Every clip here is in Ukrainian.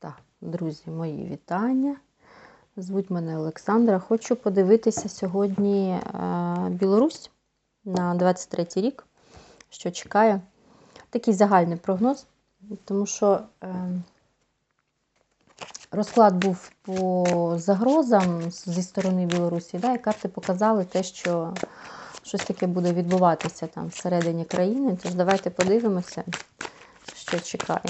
Так, друзі, мої вітання. Звуть мене Олександра. Хочу подивитися сьогодні е, Білорусь на 23 рік, що чекає. Такий загальний прогноз, тому що е, розклад був по загрозам зі сторони Білорусі, да, і карти показали те, що щось таке буде відбуватися там всередині країни. Тож давайте подивимося, що чекає.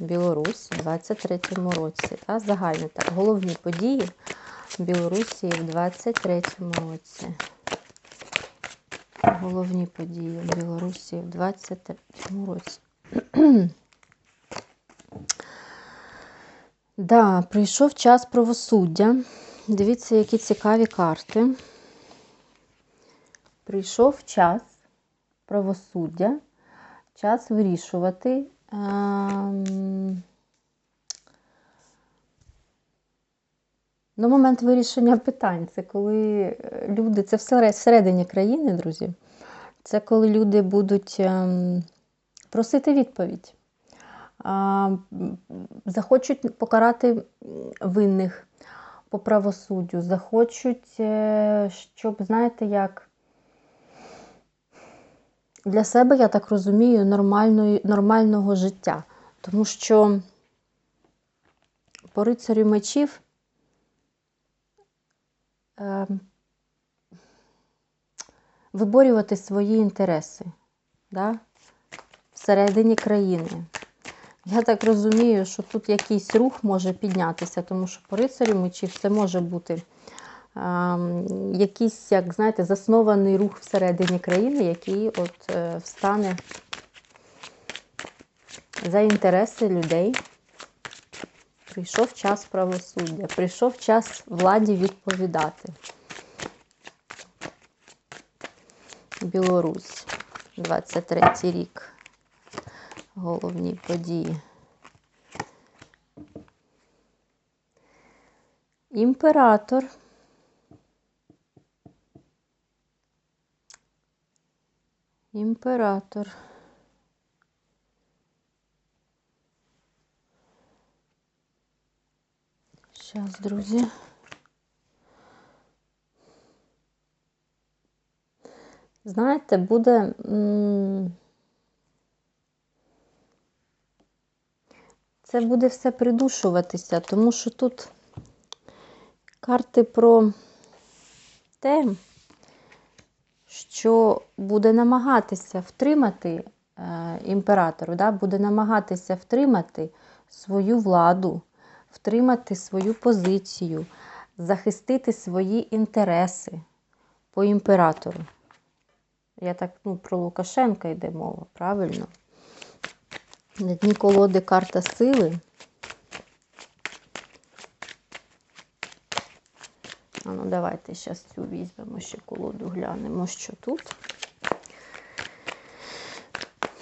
Білорусь у 23-му році. Та, загальне так, головні події Білорусі в 23-му році. Головні події в Білорусі в 23-му році. да, прийшов час правосуддя. Дивіться, які цікаві карти. Прийшов час правосуддя, час вирішувати. Ем... Ну, момент вирішення питань це коли люди, це все всередині країни, друзі. Це коли люди будуть ем, просити відповідь, захочуть покарати винних по правосуддю, захочуть, е, щоб, знаєте, як для себе, я так розумію, нормальної, нормального життя. Тому що по рицарю мечів е, виборювати свої інтереси да, всередині країни. Я так розумію, що тут якийсь рух може піднятися, тому що по рицарю мечів це може бути якийсь, як знаєте, заснований рух всередині країни, який от е, встане за інтереси людей. Прийшов час правосуддя, прийшов час владі відповідати. Білорусь, 23 рік. Головні події. Імператор. Імператор. Зараз, друзі. Знаєте, буде. Це буде все придушуватися, тому що тут карти про те, що буде намагатися втримати е, імператору, да, буде намагатися втримати свою владу, втримати свою позицію, захистити свої інтереси по імператору. Я так, ну, про Лукашенка йде мова, правильно? На дні колоди карта сили. А ну, давайте зараз цю візьмемо ще колоду, глянемо, що тут.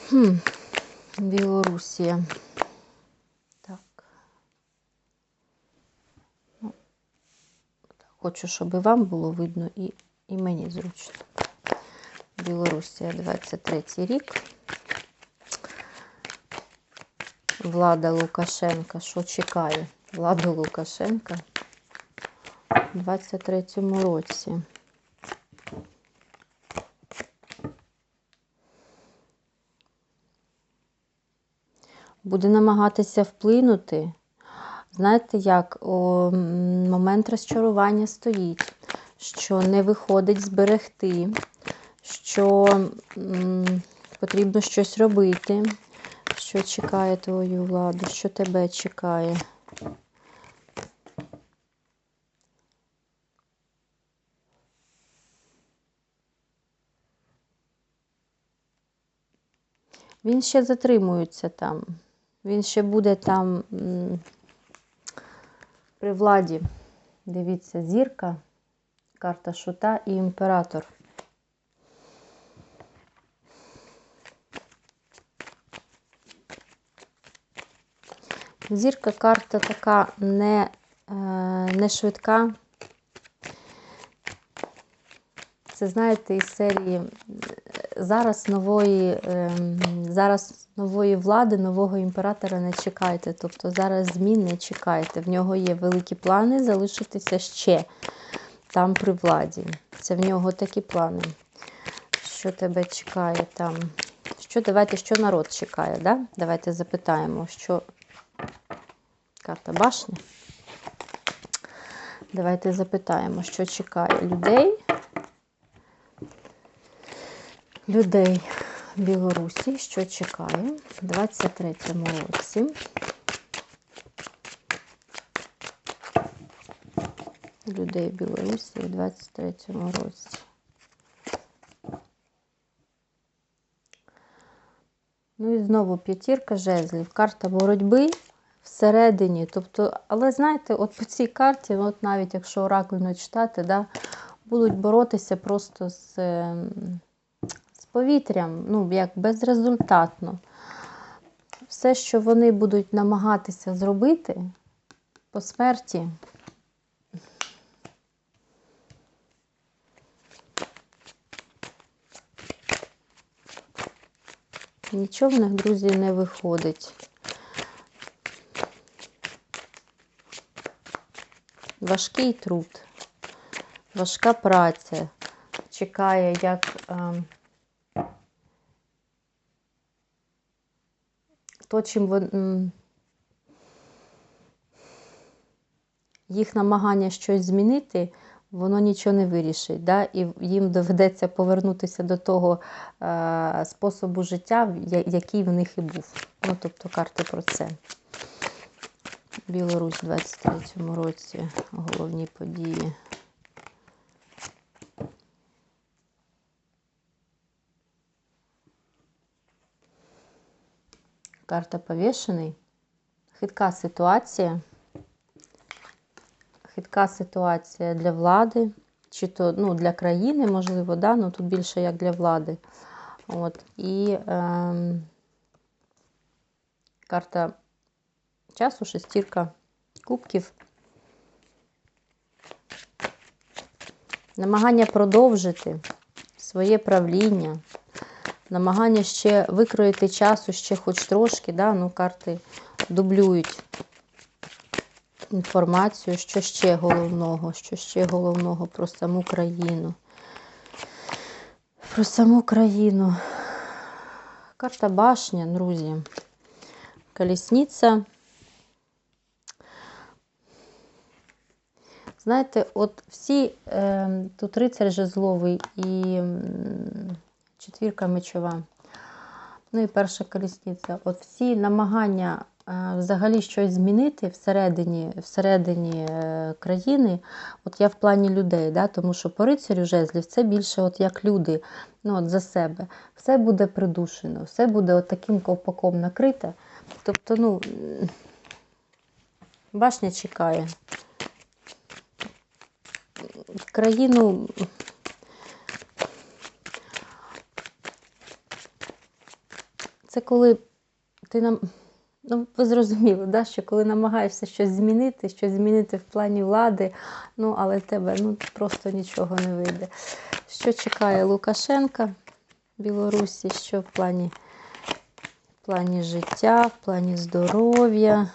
Хм, Білорусія. Так. Ну, Хочу, щоб і вам було видно і, і мені зручно. Білорусія 23 рік. Влада Лукашенка. Що чекає? Влада Лукашенка у 23-му році. Буде намагатися вплинути. Знаєте, як О, момент розчарування стоїть, що не виходить зберегти, що м, потрібно щось робити, що чекає твою владу, що тебе чекає. Він ще затримується там. Він ще буде там при владі. Дивіться, зірка, карта шута і імператор. Зірка карта така не, е, не швидка. Це, знаєте, із серії зараз нової, ем, зараз нової влади, нового імператора не чекайте. Тобто зараз змін не чекайте. В нього є великі плани залишитися ще там при владі. Це в нього такі плани. Що тебе чекає там? Що давайте, що народ чекає? Да? Давайте запитаємо, що карта башня. Давайте запитаємо, що чекає людей. Людей Білорусі, що чекає в 23-му році. Людей Білорусі в 23-му році. Ну і знову п'ятірка жезлів. Карта боротьби всередині. Тобто, але знаєте, от по цій карті, от навіть якщо оракульно читати, да, будуть боротися просто з, ем, повітрям, ну, як безрезультатно. Все, що вони будуть намагатися зробити по смерті. Нічого в них, друзі, не виходить. Важкий труд, важка праця. Чекає, як е, то, чим вон, м, їх намагання щось змінити, воно нічого не вирішить. Да? І їм доведеться повернутися до того е, способу життя, який в них і був. Ну, тобто карти про це. Білорусь в 23-му році. Головні події. Карта повішений. Хитка ситуація. Хитка ситуація для влади, чи то ну, для країни, можливо, да? ну, тут більше як для влади. От. І ем, карта часу, шестірка кубків. Намагання продовжити своє правління, намагання ще викроїти часу ще хоч трошки, да? ну, карти дублюють інформацію, що ще головного, що ще головного про саму країну. Про саму країну. Карта башня, друзі. Колісниця. Знаєте, от всі, е, тут рицар жезловий і четвірка мечова, ну і перша колісниця. От всі намагання е, взагалі щось змінити всередині, всередині е, країни, от я в плані людей, да, тому що по рицарю жезлів це більше от як люди ну, от за себе. Все буде придушено, все буде от таким ковпаком накрите. Тобто, ну, башня чекає. Країну це коли ти нам. Ну, ви зрозуміли, да, що коли намагаєшся щось змінити, щось змінити в плані влади, ну, але тебе ну, просто нічого не вийде. Що чекає Лукашенка Білорусі, що в плані, в плані життя, в плані здоров'я?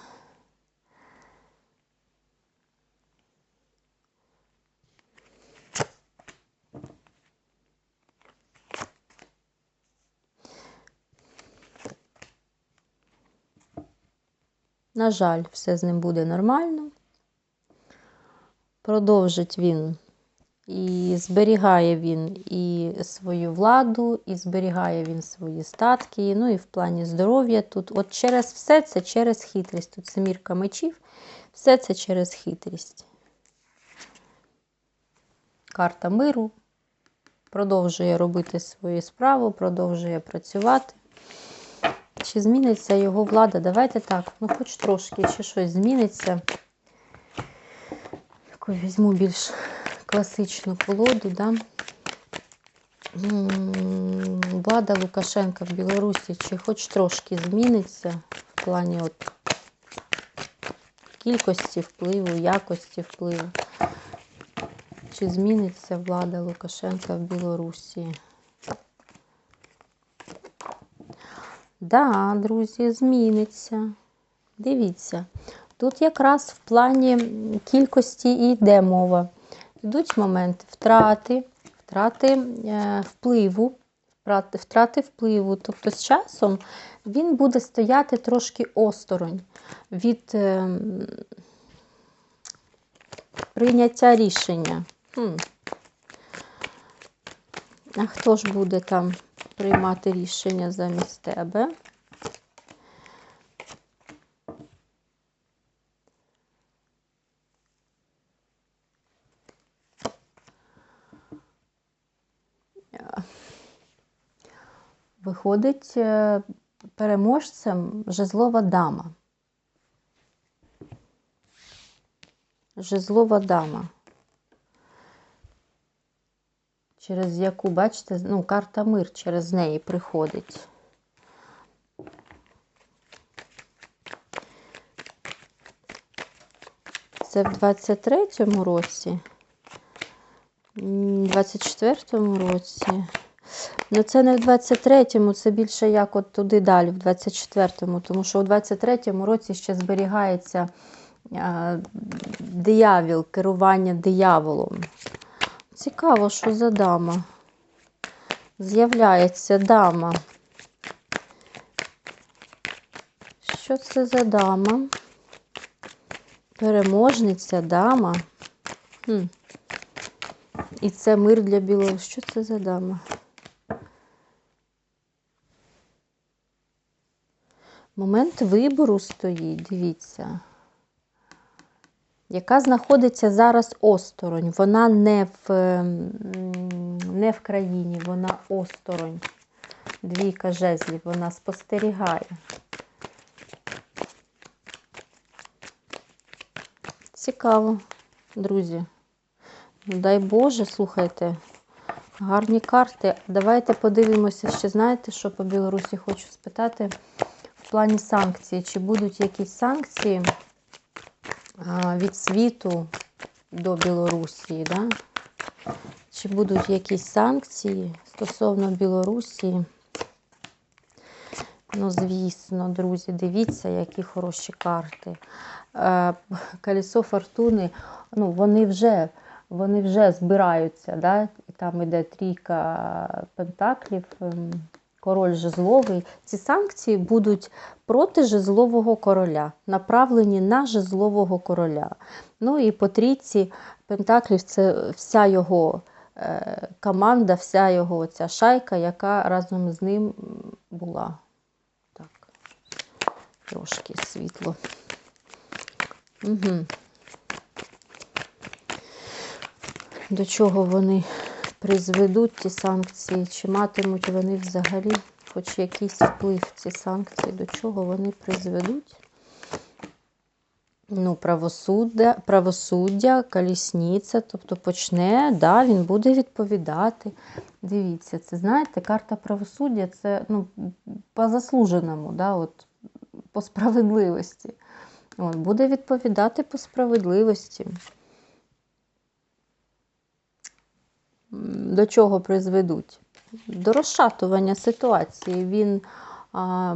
На жаль, все з ним буде нормально. Продовжить він і зберігає він і свою владу, і зберігає він свої статки, ну і в плані здоров'я тут. От через все це через хитрість. Тут семірка мечів, все це через хитрість. Карта миру. Продовжує робити свою справу, продовжує працювати. Чи зміниться його влада? Давайте так, ну хоч трошки, чи щось зміниться. Таку візьму більш класичну колоду, да? Влада Лукашенка в Білорусі, чи хоч трошки зміниться в плані от кількості впливу, якості впливу. Чи зміниться влада Лукашенка в Білорусі? Да, друзі, зміниться. Дивіться. Тут якраз в плані кількості і йде мова. Йдуть моменти втрати, втрати е, впливу, втрати, впливу. Тобто з часом він буде стояти трошки осторонь від е, прийняття рішення. Хм. А хто ж буде там приймати рішення замість тебе? Виходить е, переможцем жезлова дама. Жезлова дама. Через яку, бачите, ну, карта мир через неї приходить. Це в 23-му році, М, 24-му році. Ну, це не в 23-му, це більше як от туди далі, в 24-му, тому що у 23-му році ще зберігається диявіл, керування дияволом. Цікаво, що за дама. З'являється дама. Що це за дама? Переможниця дама. Хм. І це мир для білого. Що це за дама? Момент вибору стоїть, дивіться, яка знаходиться зараз осторонь. Вона не в, не в країні, вона осторонь. Двійка жезлів, вона спостерігає. Цікаво, друзі. Дай Боже, слухайте, гарні карти. Давайте подивимося, ще знаєте, що по Білорусі хочу спитати в плані санкцій. Чи будуть якісь санкції від світу до Білорусі? Да? Чи будуть якісь санкції стосовно Білорусі? Ну, звісно, друзі, дивіться, які хороші карти. Е, Колесо фортуни, ну, вони вже, вони вже збираються. Да? Там іде трійка пентаклів, ем, король жезловий. Ці санкції будуть проти жезлового короля, направлені на жезлового короля. Ну і по трійці пентаклів це вся його е, команда, вся його ця шайка, яка разом з ним була. Так, трошки світло. Угу. До чого вони призведуть ті санкції? Чи матимуть вони взагалі хоч якийсь вплив ці санкції? До чого вони призведуть? Ну, правосуддя, правосуддя, колісниця, тобто почне, да, він буде відповідати. Дивіться, це знаєте, карта правосуддя це ну, по заслуженому, да, от, по справедливості. От, буде відповідати по справедливості. М, До чого призведуть? До розшатування ситуації. Він а,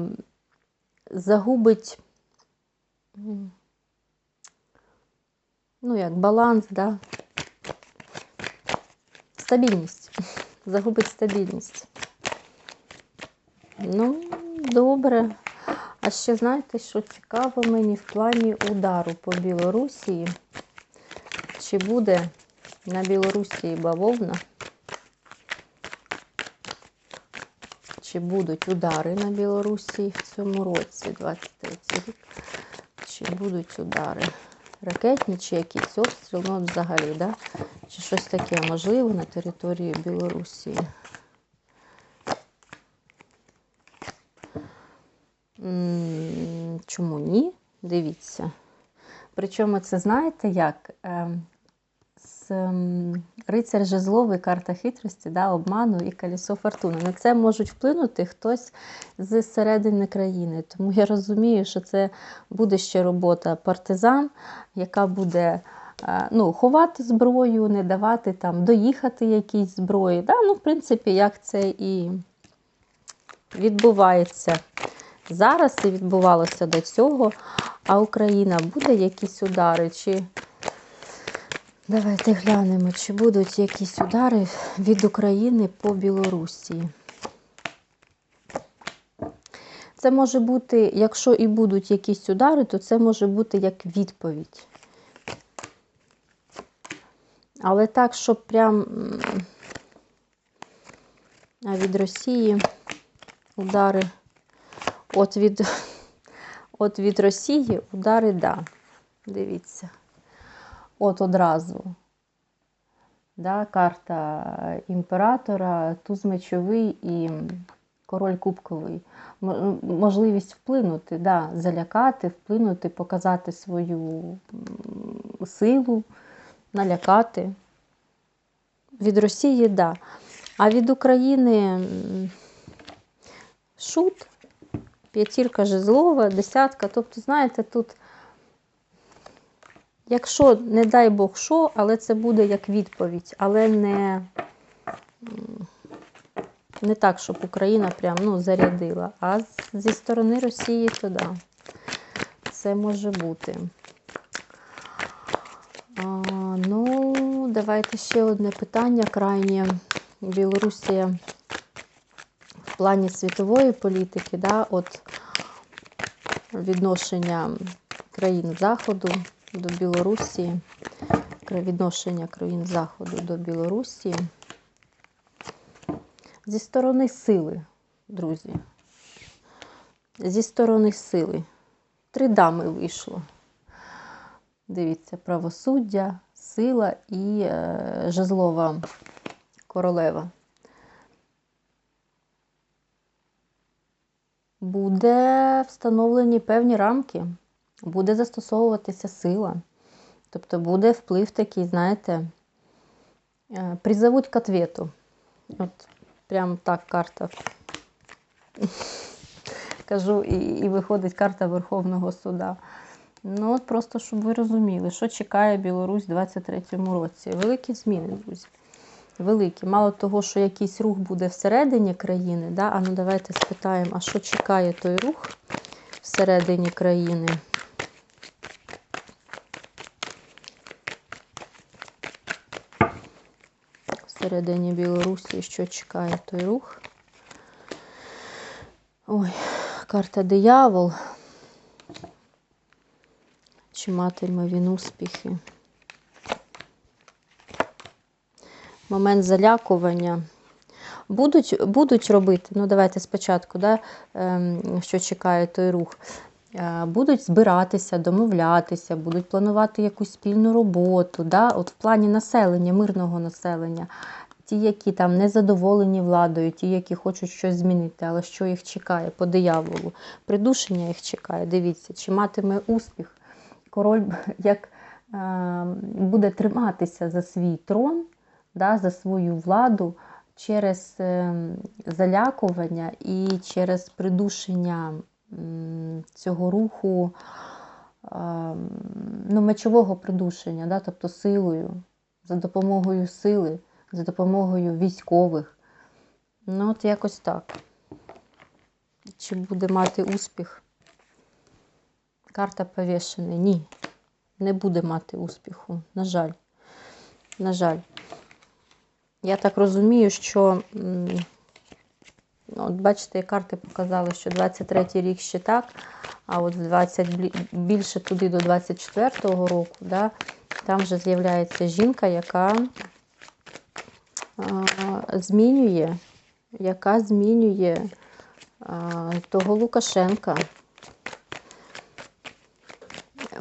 загубить ну, як баланс, да? стабільність. Загубить стабільність. Ну, добре. А ще знаєте, що цікаво мені в плані удару по Білорусі? Чи буде на Білорусі бавовна? Чи будуть удари на Білорусі в цьому році, 23 рік? Чи будуть удари? Ракетні, чи якісь обстріл, ну взагалі, да? Чи щось таке можливо на території Білорусі? Чому ні? Дивіться. Причому це знаєте як? З ем, рицар жезловий, карта хитрості, да, обману і колесо фортуни. На це можуть вплинути хтось з середини країни. Тому я розумію, що це буде ще робота партизан, яка буде е, ну, ховати зброю, не давати там доїхати якійсь зброї. Да? Ну, в принципі, як це і відбувається зараз і відбувалося до цього. А Україна буде якісь удари? Чи давайте глянемо, чи будуть якісь удари від України по Білорусі? Це може бути, якщо і будуть якісь удари, то це може бути як відповідь. Але так, щоб прям а від Росії удари. От від, от від Росії удари, да. Дивіться. От одразу. Да, карта імператора, туз мечовий і король кубковий. Можливість вплинути, да, залякати, вплинути, показати свою силу, налякати. Від Росії. Да. А від України шут, п'ятірка жезлова, десятка. Тобто, знаєте, тут, якщо, не дай Бог, що, але це буде як відповідь, але не, не так, щоб Україна прям ну, зарядила. А зі сторони Росії, то да. Це може бути. А, ну, давайте ще одне питання крайнє. Білорусія в плані світової політики, да, от відношення країн Заходу до Білорусі, відношення країн Заходу до Білорусі. Зі сторони сили, друзі. Зі сторони сили. Три дами вийшло. Дивіться, правосуддя, сила і е, жезлова королева. Буде встановлені певні рамки, буде застосовуватися сила. Тобто буде вплив такий, знаєте, е, призовуть к ответу. От прям так карта. Кажу, і, і виходить карта Верховного суда. Ну, от просто, щоб ви розуміли, що чекає Білорусь у 2023 році. Великі зміни, друзі. Великі. Мало того, що якийсь рух буде всередині країни, да? а ну давайте спитаємо, а що чекає той рух всередині країни? Всередині Білорусі, що чекає той рух? Ой, карта диявол. Чи матиме він успіхи? Момент залякування. Будуть, будуть робити, ну давайте спочатку, да, ем, що чекає той рух. Е, Будуть збиратися, домовлятися, будуть планувати якусь спільну роботу. Да? От в плані населення, мирного населення. Ті, які там незадоволені владою, ті, які хочуть щось змінити, але що їх чекає по дияволу. Придушення їх чекає. Дивіться, чи матиме успіх. Король як е, буде триматися за свій трон, да, за свою владу через е, залякування і через придушення цього руху, ну, мечового придушення, да, тобто силою, за допомогою сили, за допомогою військових. Ну, от якось так. Чи буде мати успіх? Карта повішений. Ні. Не буде мати успіху. На жаль. На жаль. Я так розумію, що, от бачите, карти показали, що 23-й рік ще так, а от в 20, більше туди до 24-го року, да, там вже з'являється жінка, яка а, змінює, яка змінює а, того Лукашенка.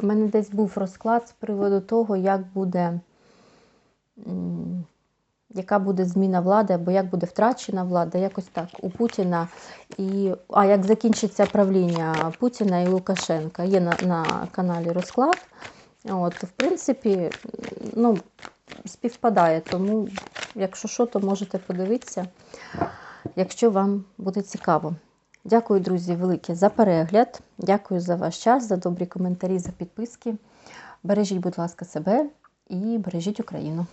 У мене десь був розклад з приводу того, як буде, яка буде зміна влади, або як буде втрачена влада, якось так у Путіна і а як закінчиться правління Путіна і Лукашенка. Є на, на каналі розклад. От, в принципі, ну, співпадає, тому, якщо що, то можете подивитися, якщо вам буде цікаво. Дякую, друзі, велике за перегляд. Дякую за ваш час, за добрі коментарі, за підписки. Бережіть, будь ласка, себе і бережіть Україну.